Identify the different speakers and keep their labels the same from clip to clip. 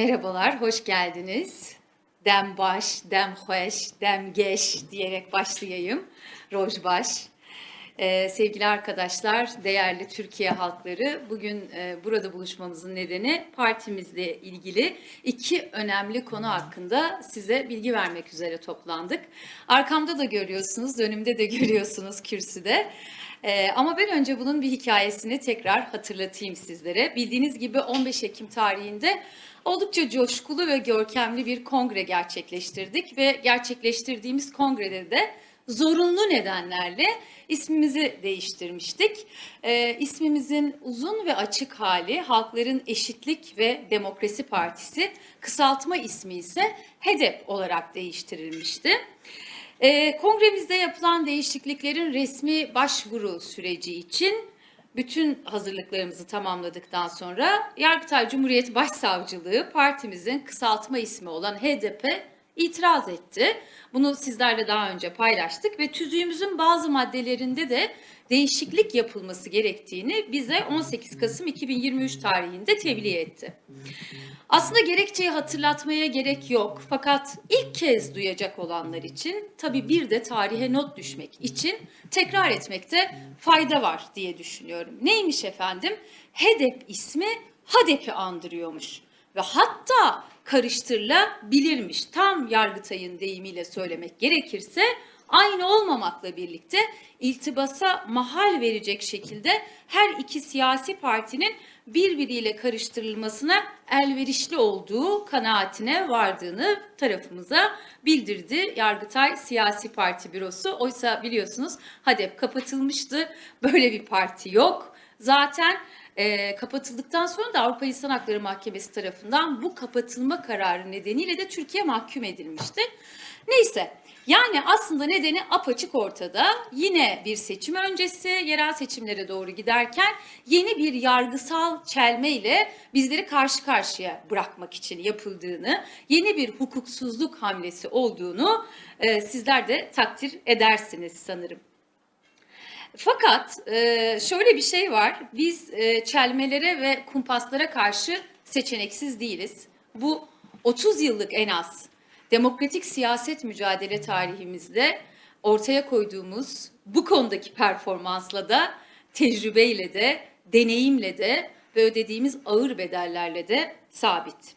Speaker 1: Merhabalar, hoş geldiniz. Dem baş, dem hoş, dem geç diyerek başlayayım. Rojbaş. Ee, sevgili arkadaşlar, değerli Türkiye halkları, bugün e, burada buluşmamızın nedeni partimizle ilgili iki önemli konu hakkında size bilgi vermek üzere toplandık. Arkamda da görüyorsunuz, önümde de görüyorsunuz kürsüde. Ee, ama ben önce bunun bir hikayesini tekrar hatırlatayım sizlere. Bildiğiniz gibi 15 Ekim tarihinde oldukça coşkulu ve görkemli bir kongre gerçekleştirdik ve gerçekleştirdiğimiz kongrede de zorunlu nedenlerle ismimizi değiştirmiştik. Ee, ismimizin uzun ve açık hali Halkların Eşitlik ve Demokrasi Partisi, kısaltma ismi ise HEDEP olarak değiştirilmişti. Ee, kongremizde yapılan değişikliklerin resmi başvuru süreci için bütün hazırlıklarımızı tamamladıktan sonra Yargıtay Cumhuriyet Başsavcılığı partimizin kısaltma ismi olan HDP itiraz etti. Bunu sizlerle daha önce paylaştık ve tüzüğümüzün bazı maddelerinde de değişiklik yapılması gerektiğini bize 18 Kasım 2023 tarihinde tebliğ etti. Aslında gerekçeyi hatırlatmaya gerek yok fakat ilk kez duyacak olanlar için tabii bir de tarihe not düşmek için tekrar etmekte fayda var diye düşünüyorum. Neymiş efendim? HEDEP ismi HADEP'i andırıyormuş ve hatta karıştırılabilirmiş. Tam Yargıtay'ın deyimiyle söylemek gerekirse aynı olmamakla birlikte iltibasa mahal verecek şekilde her iki siyasi partinin birbiriyle karıştırılmasına elverişli olduğu kanaatine vardığını tarafımıza bildirdi Yargıtay Siyasi Parti Bürosu. Oysa biliyorsunuz HADEP kapatılmıştı. Böyle bir parti yok. Zaten e, kapatıldıktan sonra da Avrupa İnsan Hakları Mahkemesi tarafından bu kapatılma kararı nedeniyle de Türkiye mahkum edilmişti. Neyse yani aslında nedeni apaçık ortada. Yine bir seçim öncesi yerel seçimlere doğru giderken yeni bir yargısal çelmeyle bizleri karşı karşıya bırakmak için yapıldığını, yeni bir hukuksuzluk hamlesi olduğunu e, sizler de takdir edersiniz sanırım. Fakat e, şöyle bir şey var. Biz e, çelmelere ve kumpaslara karşı seçeneksiz değiliz. Bu 30 yıllık en az demokratik siyaset mücadele tarihimizde ortaya koyduğumuz bu konudaki performansla da tecrübeyle de deneyimle de ve ödediğimiz ağır bedellerle de sabit.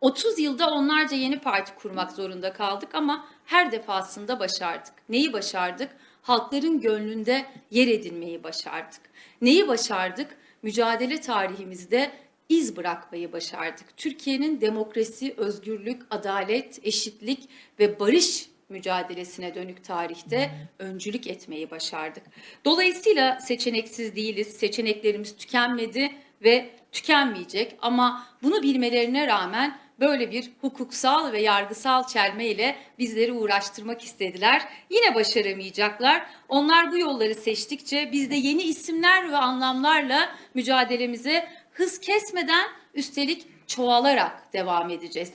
Speaker 1: 30 yılda onlarca yeni parti kurmak zorunda kaldık ama her defasında başardık. Neyi başardık? Halkların gönlünde yer edinmeyi başardık. Neyi başardık? Mücadele tarihimizde iz bırakmayı başardık. Türkiye'nin demokrasi, özgürlük, adalet, eşitlik ve barış mücadelesine dönük tarihte öncülük etmeyi başardık. Dolayısıyla seçeneksiz değiliz. Seçeneklerimiz tükenmedi ve tükenmeyecek ama bunu bilmelerine rağmen böyle bir hukuksal ve yargısal çelme ile bizleri uğraştırmak istediler. Yine başaramayacaklar. Onlar bu yolları seçtikçe biz de yeni isimler ve anlamlarla mücadelemize hız kesmeden üstelik çoğalarak devam edeceğiz.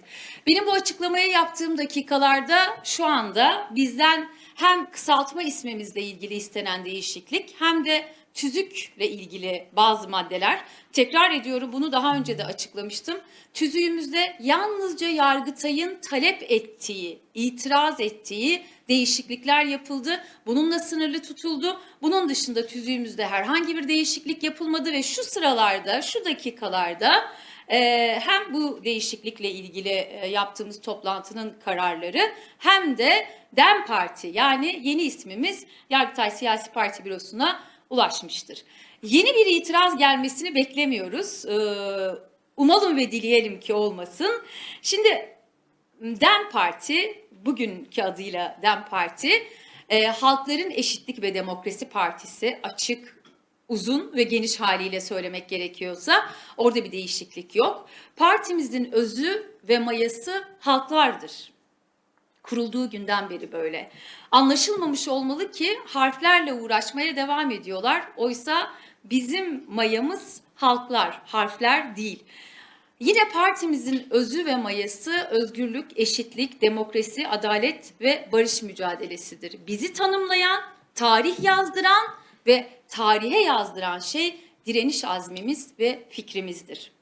Speaker 1: Benim bu açıklamayı yaptığım dakikalarda şu anda bizden hem kısaltma ismimizle ilgili istenen değişiklik hem de tüzükle ilgili bazı maddeler. Tekrar ediyorum bunu daha önce de açıklamıştım. Tüzüğümüzde yalnızca Yargıtay'ın talep ettiği, itiraz ettiği değişiklikler yapıldı. Bununla sınırlı tutuldu. Bunun dışında tüzüğümüzde herhangi bir değişiklik yapılmadı ve şu sıralarda, şu dakikalarda e, hem bu değişiklikle ilgili e, yaptığımız toplantının kararları hem de DEM Parti yani yeni ismimiz Yargıtay Siyasi Parti Bürosu'na ulaşmıştır. Yeni bir itiraz gelmesini beklemiyoruz. Ee, umalım ve dileyelim ki olmasın. Şimdi DEM Parti, bugünkü adıyla DEM Parti, e, Halkların Eşitlik ve Demokrasi Partisi açık, uzun ve geniş haliyle söylemek gerekiyorsa orada bir değişiklik yok. Partimizin özü ve mayası halklardır kurulduğu günden beri böyle. Anlaşılmamış olmalı ki harflerle uğraşmaya devam ediyorlar. Oysa bizim mayamız halklar, harfler değil. Yine partimizin özü ve mayası özgürlük, eşitlik, demokrasi, adalet ve barış mücadelesidir. Bizi tanımlayan, tarih yazdıran ve tarihe yazdıran şey direniş azmimiz ve fikrimizdir.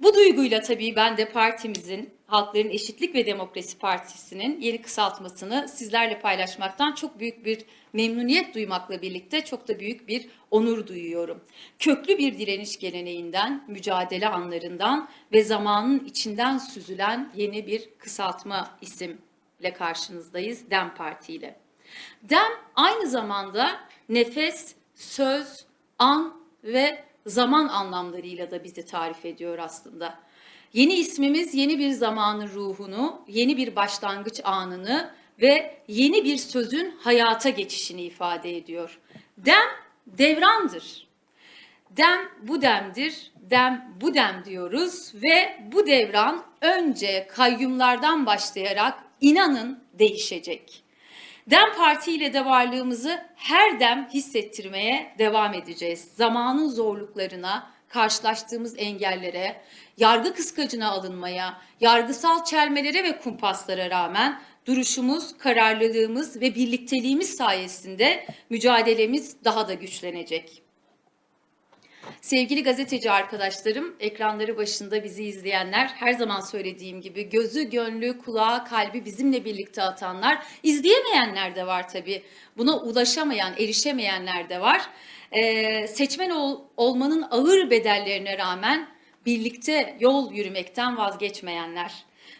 Speaker 1: Bu duyguyla tabii ben de partimizin, Halkların Eşitlik ve Demokrasi Partisi'nin yeni kısaltmasını sizlerle paylaşmaktan çok büyük bir memnuniyet duymakla birlikte çok da büyük bir onur duyuyorum. Köklü bir direniş geleneğinden, mücadele anlarından ve zamanın içinden süzülen yeni bir kısaltma isimle karşınızdayız, DEM Parti ile. DEM aynı zamanda nefes, söz, an ve zaman anlamlarıyla da bizi tarif ediyor aslında. Yeni ismimiz yeni bir zamanın ruhunu, yeni bir başlangıç anını ve yeni bir sözün hayata geçişini ifade ediyor. Dem devrandır. Dem bu demdir, dem bu dem diyoruz ve bu devran önce kayyumlardan başlayarak inanın değişecek. Dem Parti ile de varlığımızı her dem hissettirmeye devam edeceğiz. Zamanın zorluklarına, karşılaştığımız engellere, yargı kıskacına alınmaya, yargısal çelmelere ve kumpaslara rağmen duruşumuz, kararlılığımız ve birlikteliğimiz sayesinde mücadelemiz daha da güçlenecek. Sevgili gazeteci arkadaşlarım, ekranları başında bizi izleyenler, her zaman söylediğim gibi gözü, gönlü, kulağı, kalbi bizimle birlikte atanlar, izleyemeyenler de var tabii. Buna ulaşamayan, erişemeyenler de var. Ee, seçmen ol, olmanın ağır bedellerine rağmen birlikte yol yürümekten vazgeçmeyenler.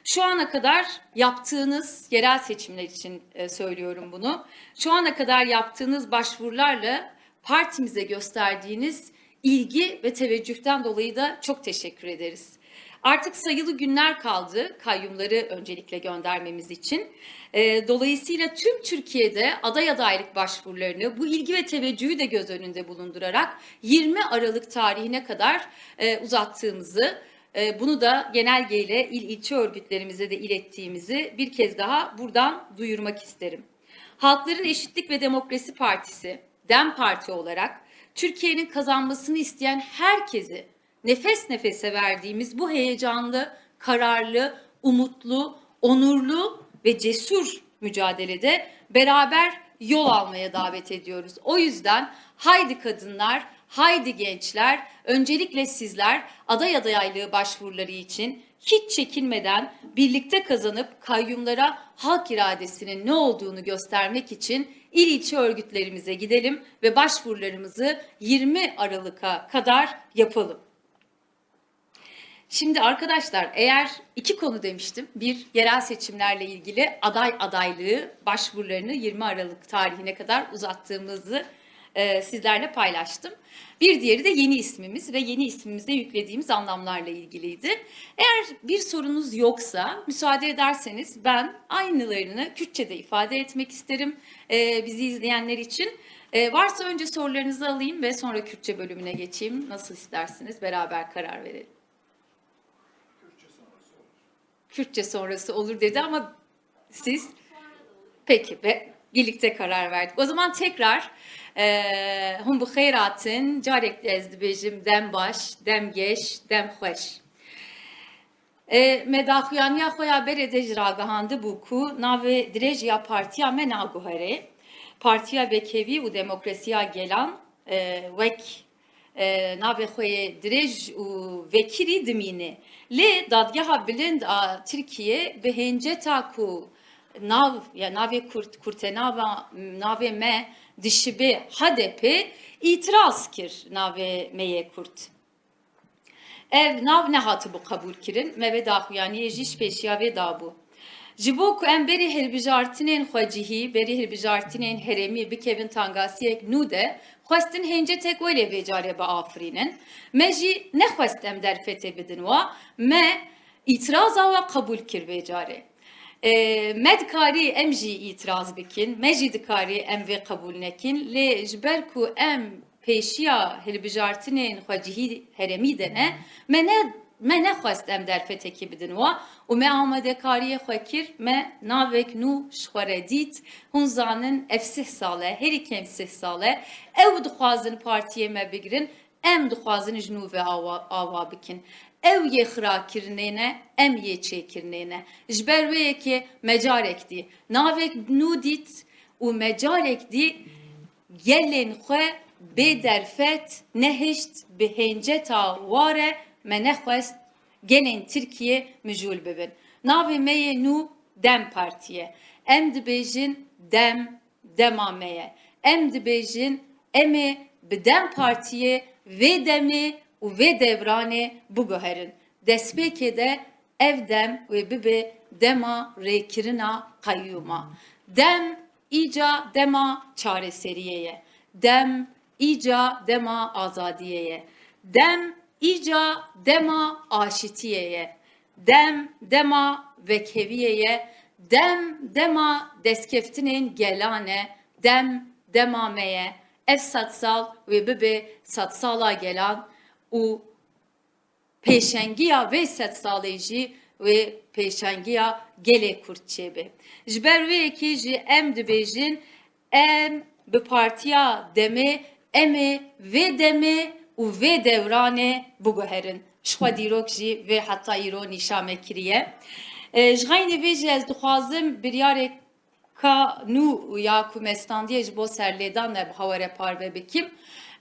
Speaker 1: Şu ana kadar yaptığınız yerel seçimler için e, söylüyorum bunu. Şu ana kadar yaptığınız başvurularla partimize gösterdiğiniz ilgi ve teveccühten dolayı da çok teşekkür ederiz. Artık sayılı günler kaldı kayyumları öncelikle göndermemiz için. E, dolayısıyla tüm Türkiye'de aday adaylık başvurularını bu ilgi ve teveccühü de göz önünde bulundurarak 20 Aralık tarihine kadar e, uzattığımızı, e, bunu da genelgeyle il ilçe örgütlerimize de ilettiğimizi bir kez daha buradan duyurmak isterim. Halkların Eşitlik ve Demokrasi Partisi, DEM Parti olarak Türkiye'nin kazanmasını isteyen herkesi nefes nefese verdiğimiz bu heyecanlı, kararlı, umutlu, onurlu ve cesur mücadelede beraber yol almaya davet ediyoruz. O yüzden haydi kadınlar, haydi gençler, öncelikle sizler aday adaylığı başvuruları için hiç çekinmeden birlikte kazanıp kayyumlara halk iradesinin ne olduğunu göstermek için il ilçe örgütlerimize gidelim ve başvurularımızı 20 Aralık'a kadar yapalım. Şimdi arkadaşlar eğer iki konu demiştim. Bir yerel seçimlerle ilgili aday adaylığı başvurularını 20 Aralık tarihine kadar uzattığımızı e, sizlerle paylaştım. Bir diğeri de yeni ismimiz ve yeni ismimize yüklediğimiz anlamlarla ilgiliydi. Eğer bir sorunuz yoksa müsaade ederseniz ben aynılarını Kürtçe'de ifade etmek isterim e, bizi izleyenler için. E, varsa önce sorularınızı alayım ve sonra Kürtçe bölümüne geçeyim. Nasıl isterseniz beraber karar verelim. Kürtçe sonrası olur dedi ama siz peki ve birlikte karar verdik. O zaman tekrar hum bu hayratın carek dezdibejim dem baş, dem geç, dem hoş. Medaxuyaniya xoya bere de jragahandı bu ku nave direj ya partiya me naguhere. Partiya Bekevi u demokrasiya gelan vek nave xoye direj u vekiri dimini. Le dadgeha bilind a Türkiye ve hence taku nav ya nave kurt kurte nava nave me dişibe hadepe itiraz kir nave meye kurt. Ev nav ne hatı bu kabul kirin me ve dahu yani yejiş peşya ve dabu. Jibo ku em beri helbijartinen xwacihi, beri helbijartinen heremi bi kevin tangasiyek nude, xwestin hence tek öyle becare ba afrinin. Me jî nexwest em derfete bidin wa, me itiraza ve kabul kir becare. E, medkari em jî itiraz bikin, me jî dikari em vê nekin, lê ji ber ku em pêşiya hilbijartinên xwecihî heremî de ne, me ne me nexwest em derfetekî bidin wa? Û me amadekariyê xwe kir me navek nû ji xwe re dît hûn zanin ev sih sal e herî kêm sih sal e ew dixwazin partiyê me bigirin em dixwazin ji nû ve ava bikin ew yê xirakirinê ne em yê çêkirinê ne ji ber wê yekê mecarek dî navek nû dît û mecarek dî gelên xwe bê nehişt bi hênceta ware me nexwest gelin Türkiye mücül bibin. Navê me yê nû Dem Partiye. Em dibêjin Dem Dema me ye. Em dibêjin em ê bi Dem Partiye vê demê û vê devranê biguherin. Destpêkê de ev dem ve bibe dema rekirina kayyuma. Dem ica dema çareseriyeye. Dem ica dema azadiyeye. Dem ica dema aşitiyeye. Dem dema vekeviyeye. Dem dema deskeftinin gelane. Dem demameye. Ev satsal ve bibe satsala gelan u peşengiya ve set sağlayıcı ve peşengiya gele kurtçebi. Jber ve yeki ji em dibêjin em bi partiya deme eme ve deme û vê devranê biguherin. Şixwe dîrok jî vê heta îro nîşame kiriye. E, Ji xeynî vê jî ez dixwazim biryarek ka nû ya ku mestandiye ji bo serlêdan ne hawere parve bikim.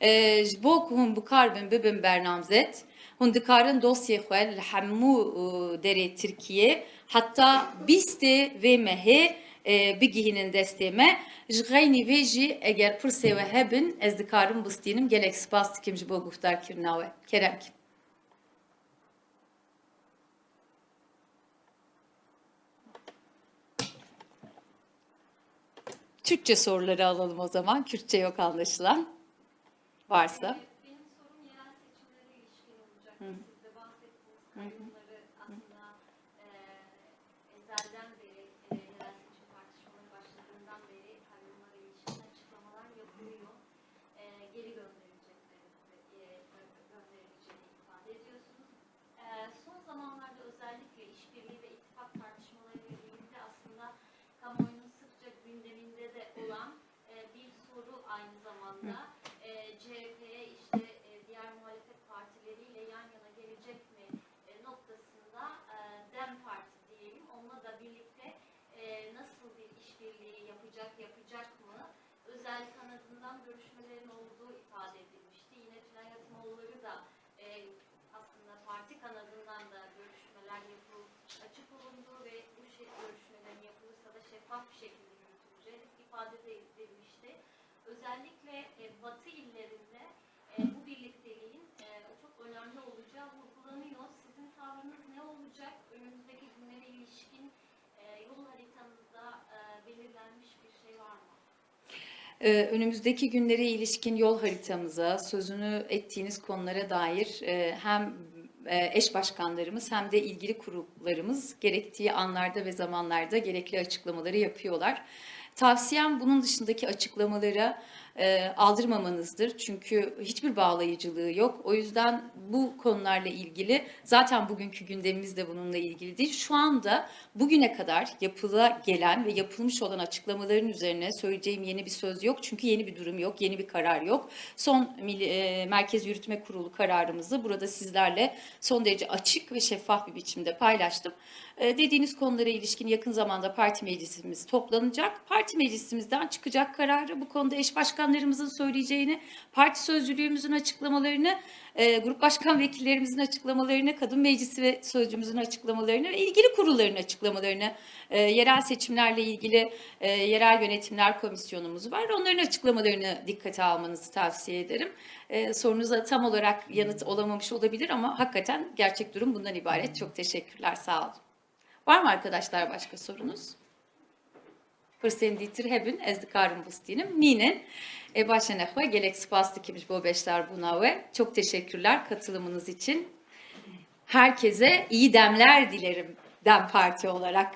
Speaker 1: E, Ji bo ku hûn bikarbin bibin bernamzet. Hûn dikarin dosyê xwe li hemû û derê Tirkiye heta bîstê vê mehê e, bigihînin destê me. Ji xeynî vê jî eger pirsê we hebin ez dikarim bistînim gelek spas dikim ji bo we. Kerem ki. Türkçe soruları alalım o zaman. Kürtçe yok anlaşılan. Varsa.
Speaker 2: Benim sorum yerel seçimlere ilişkin olacak. Siz de bahsettiğiniz kayyumları aslında e, ezelden beri e, yerel seçim tartışmaları başladığından beri kayyumlara ilişkin açıklamalar yapılıyor. E, geri gönderilecekleri, e, gönderileceğini ifade ediyorsunuz. E, son zamanlarda özellikle işbirliği ve ittifak tartışmaları ile birlikte aslında kamuoyunun sıkça gündeminde de olan e, bir soru aynı zamanda e, CHP'ye işte e, diğer muhalefet partileriyle yan yana gelecek mi e, noktasında e, DEM Parti diyelim onunla da birlikte e, nasıl bir işbirliği yapacak mı özel kanadından görüşmelerin olduğu ifade edilmişti. Yine Tülay Atimoğulları da e, aslında parti kanadından da görüşmeler yapılıp açık olunduğu ve bu şey, görüşmelerin yapılırsa da şeffaf bir şekilde yürütüleceği ifade de edilmişti. Özellikle e, Batı illerinde e, bu birlikteliğin e, çok önemli olacağı vurgulanıyor. Sizin tavrınız ne olacak? Önümüzdeki günlere ilişkin e, yol haritanızda e, belirlenmiş bir şey var mı?
Speaker 1: Ee, önümüzdeki günlere ilişkin yol haritamıza, sözünü ettiğiniz konulara dair e, hem e, eş başkanlarımız hem de ilgili kurullarımız gerektiği anlarda ve zamanlarda gerekli açıklamaları yapıyorlar. Tavsiyem bunun dışındaki açıklamalara e, aldırmamanızdır. Çünkü hiçbir bağlayıcılığı yok. O yüzden bu konularla ilgili zaten bugünkü gündemimiz de bununla ilgili değil. Şu anda bugüne kadar yapıla gelen ve yapılmış olan açıklamaların üzerine söyleyeceğim yeni bir söz yok. Çünkü yeni bir durum yok, yeni bir karar yok. Son e, Merkez Yürütme Kurulu kararımızı burada sizlerle son derece açık ve şeffaf bir biçimde paylaştım. E, dediğiniz konulara ilişkin yakın zamanda parti meclisimiz toplanacak. Parti meclisimizden çıkacak kararı bu konuda eş başkanlarımızın söyleyeceğini, parti sözcülüğümüzün açıklamalarını, e, grup başkan vekillerimizin açıklamalarını, kadın meclisi ve sözcümüzün açıklamalarını ve ilgili kurulların açıklamalarını, e, yerel seçimlerle ilgili e, yerel yönetimler komisyonumuz var. Onların açıklamalarını dikkate almanızı tavsiye ederim. E, sorunuza tam olarak yanıt olamamış olabilir ama hakikaten gerçek durum bundan ibaret. Çok teşekkürler, sağ olun. Var mı arkadaşlar başka sorunuz? Hırsen ditir hebin ez dikarim bustinim. Ninin e başenekve gelek spaslı kimiş bu beşler buna ve çok teşekkürler katılımınız için. Herkese iyi demler dilerim Dem Parti olarak.